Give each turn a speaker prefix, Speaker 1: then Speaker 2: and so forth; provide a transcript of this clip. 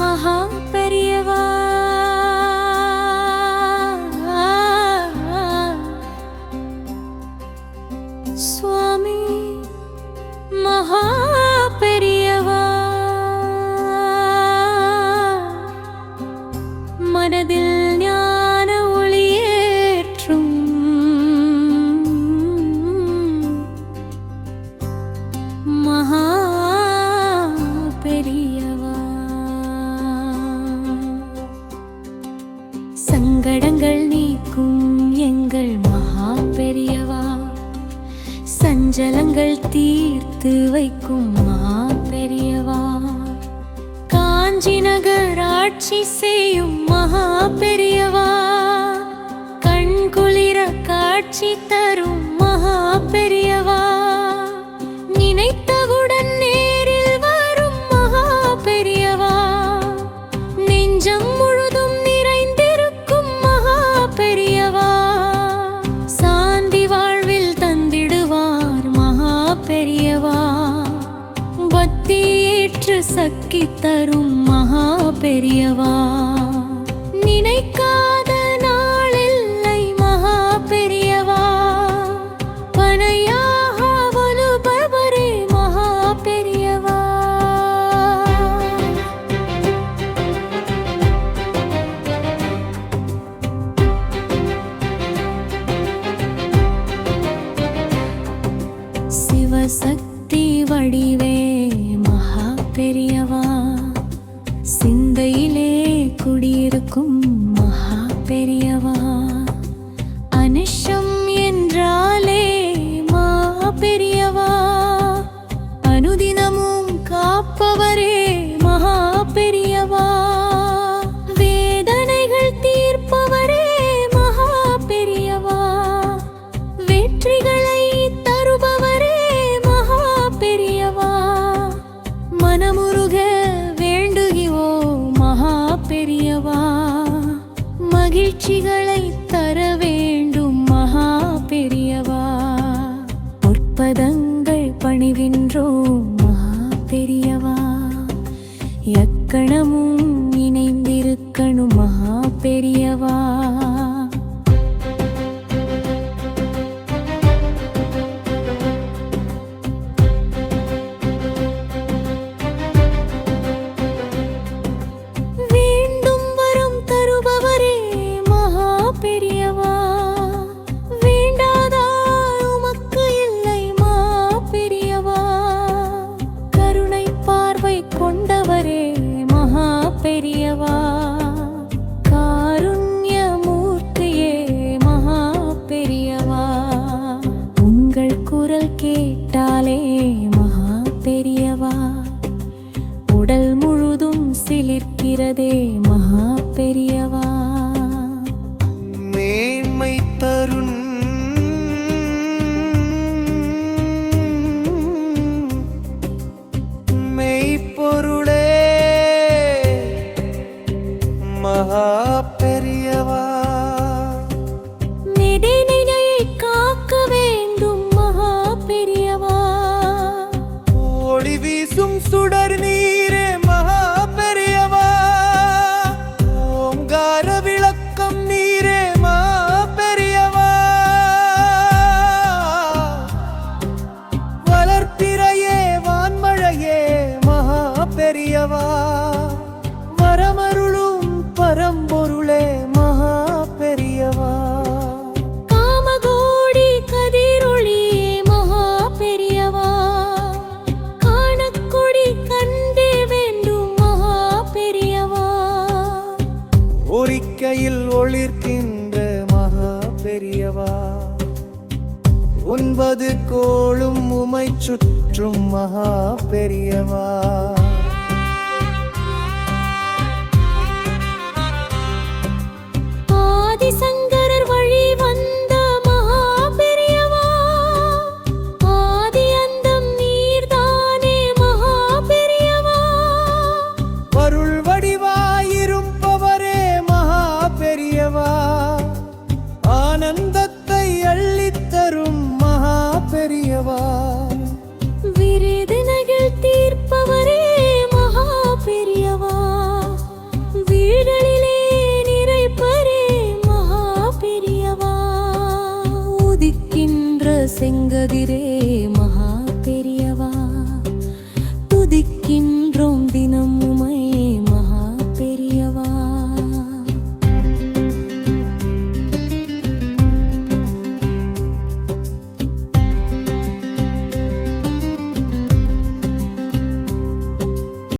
Speaker 1: மகா பெரியவா. சுவாமி மகா பெரியவா. மனதில் ஞான ஒளியேற்றும் மகா சஞ்சலங்கள் தீர்த்து வைக்கும் மா பெரியவா காஞ்சி நகர் ஆட்சி செய்யும் மகா பெரியவா கண் குளிர காட்சி தரும் மகா சக்தி தரும் மகா பெரியவா. நினைக்காத நாளில்லை மகா பெரியவா. பனையாக வலுபவரே மகா பெரியவா. சிவசக்தி வடிவே பெரியவா சிந்தையிலே குடியிருக்கும் மகா பெரியவா. ಸಾಕ್ಷಿಗಳ நிற்கிறதே மகா பெரியவா. உண்மையில் ஒளிர்கின்ற மகா பெரியவா.
Speaker 2: ஒன்பது கோளும் உமை சுற்றும் மகா பெரியவா.
Speaker 1: செங்கதிரே